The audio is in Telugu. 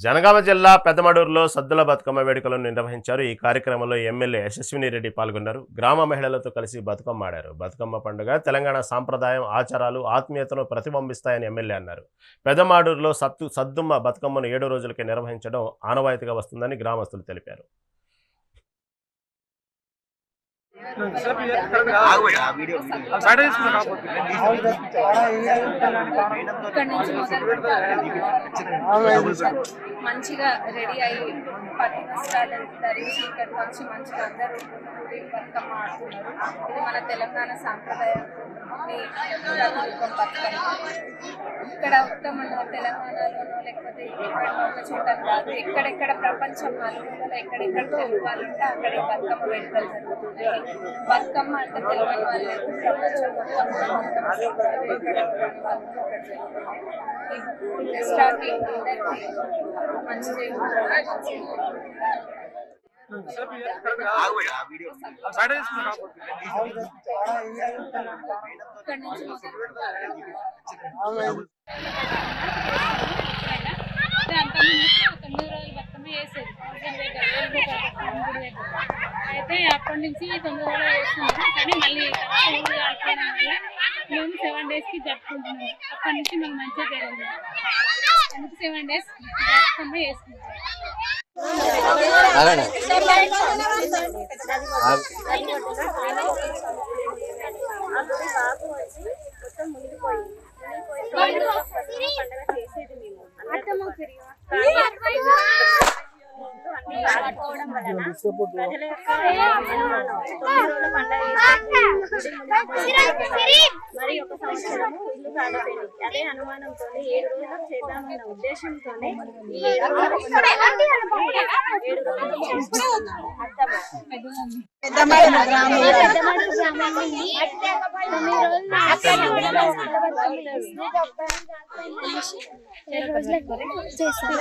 జనగామ జిల్లా పెద్దమడూరులో సద్దుల బతుకమ్మ వేడుకలను నిర్వహించారు. ఈ కార్యక్రమంలో ఎమ్మెల్యే యశస్విని రెడ్డి పాల్గొన్నారు. గ్రామ మహిళలతో కలిసి బతుకమ్మ ఆడారు. బతుకమ్మ పండుగ తెలంగాణ సాంప్రదాయం ఆచారాలు ఆత్మీయతను ప్రతిబింబిస్తాయని ఎమ్మెల్యే అన్నారు. పెద్దమాడూరులో సత్తు సద్దుమ్మ బతుకమ్మను ఏడు రోజులకే నిర్వహించడం ఆనవాయితీగా వస్తుందని గ్రామస్తులు తెలిపారు. మంచిగా రెడీ అయ్యి పట్టు వస్త్రాలు ధరించి ఇక్కడికి వచ్చి మంచిగా అందరూ బతుకమ్మ ఆడుతున్నారు. ఇది మన తెలంగాణ సాంప్రదాయం. ఇక్కడ ఒక్క మన తెలంగాణలోనో లేకపోతే ఇక్కడ ఒక చోట కాదు ఎక్కడెక్కడ ప్రపంచం నలుమూలలో ఎక్కడెక్కడ తెలుగు వాళ్ళు ఉంటే అక్కడ బతుకమ్మ వేడుకలు జరుగుతుంది బతుకమ్మ అంటే తెలియని వాళ్ళు లేదు. ప్రపంచం మొత్తం కూడా బతుకమ్మ సంప్రదాయం ఇక్కడ ఉన్న వాళ్ళు ఇక్కడ జరుగుతుంది. ఈ ఫెస్టాకి అందరికీ మంచి జరుగుతుంది ఇక్కడ నుంచి మొదలు తొమ్మిది రోజులు బతుకమ్మ వేసేది అయితే అప్పటి నుంచి తొమ్మిది రోజులు వేస్తున్నాం కానీ మళ్ళీ తర్వాత ఊరు వల్ల మేము సెవెన్ డేస్కి జరుపుకుంటున్నాం అప్పటి నుంచి మాకు మంచిగా జరిగింది. అందుకు సెవెన్ డేస్ బతుకమ్మ వేసుకుంటాం ఆడుకోవడం వలన ప్రజల యొక్క మరి ఒక సంవత్సరము ఇల్లు కాలిపోయింది అదే అనుమానంతో ఏడు రోజులు చేద్దామన్న ఉద్దేశంతోనే ఈ ఏడు రోజులు రోజులకు చేస్తారు.